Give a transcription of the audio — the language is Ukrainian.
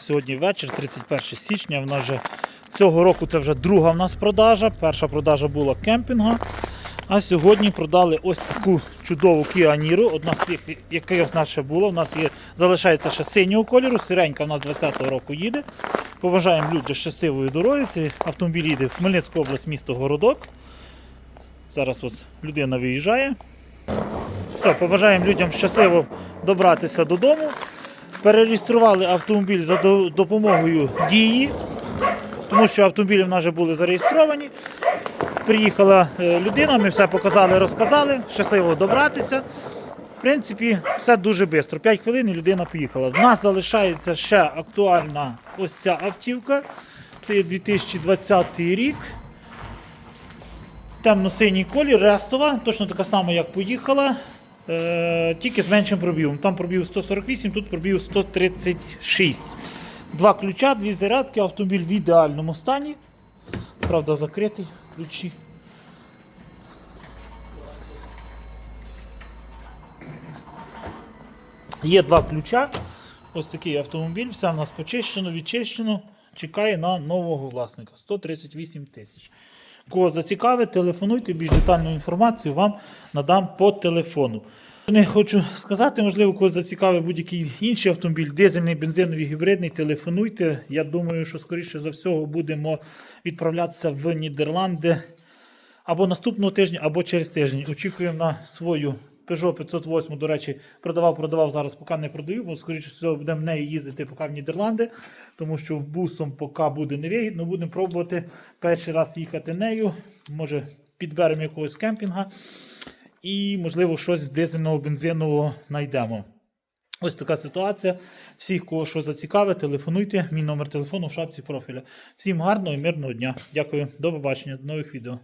Сьогодні вечір, 31 січня. В нас вже цього року це вже друга в нас продажа. Перша продажа була кемпінга. А сьогодні продали ось таку чудову Kia. Одна з тих, яка в нас ще була. У нас є, залишається ще синього кольору. Сиренька у нас 20-го року їде. Побажаємо людям щасливої дороги. Цей автомобіль їде в Хмельницьку область, місто Городок. Зараз ось людина виїжджає. Все, побажаємо людям щасливо добратися додому. Перереєстрували автомобіль за допомогою дії, тому що автомобілі в нас вже були зареєстровані. Приїхала е, людина, ми все показали, розказали, щасливо добратися. В принципі, все дуже швидко. 5 хвилин і людина поїхала. В нас залишається ще актуальна ось ця автівка. Це є 2020 рік. Темно-синій колір, рестова, точно така сама, як поїхала, тільки з меншим пробігом. Там пробіг 148, тут пробіг 136. Два ключа, дві зарядки, автомобіль в ідеальному стані. Правда, закритий ключі. Є два ключа. Ось такий автомобіль, все в нас почищено, відчищено. Чекає на нового власника. 138 тисяч. Кого зацікавить, телефонуйте, більш детальну інформацію вам надам по телефону. Не хочу сказати, можливо, когось зацікавить будь-який інший автомобіль, дизельний, бензиновий, гібридний, телефонуйте. Я думаю, що скоріше за всього будемо відправлятися в Нідерланди або наступного тижня, або через тиждень. Очікуємо на свою Peugeot 508, до речі, продавав, продавав зараз, поки не продаю, бо скоріше всього будемо в неї їздити поки в Нідерланди, тому що в бусом поки буде невигідно. Будемо пробувати перший раз їхати нею. Може, підберемо якогось кемпінга і, можливо, щось з дизельного бензинового знайдемо. Ось така ситуація. Всіх, кого що зацікавить, телефонуйте. Мій номер телефону в шапці профіля. Всім гарного і мирного дня. Дякую, до побачення, до нових відео.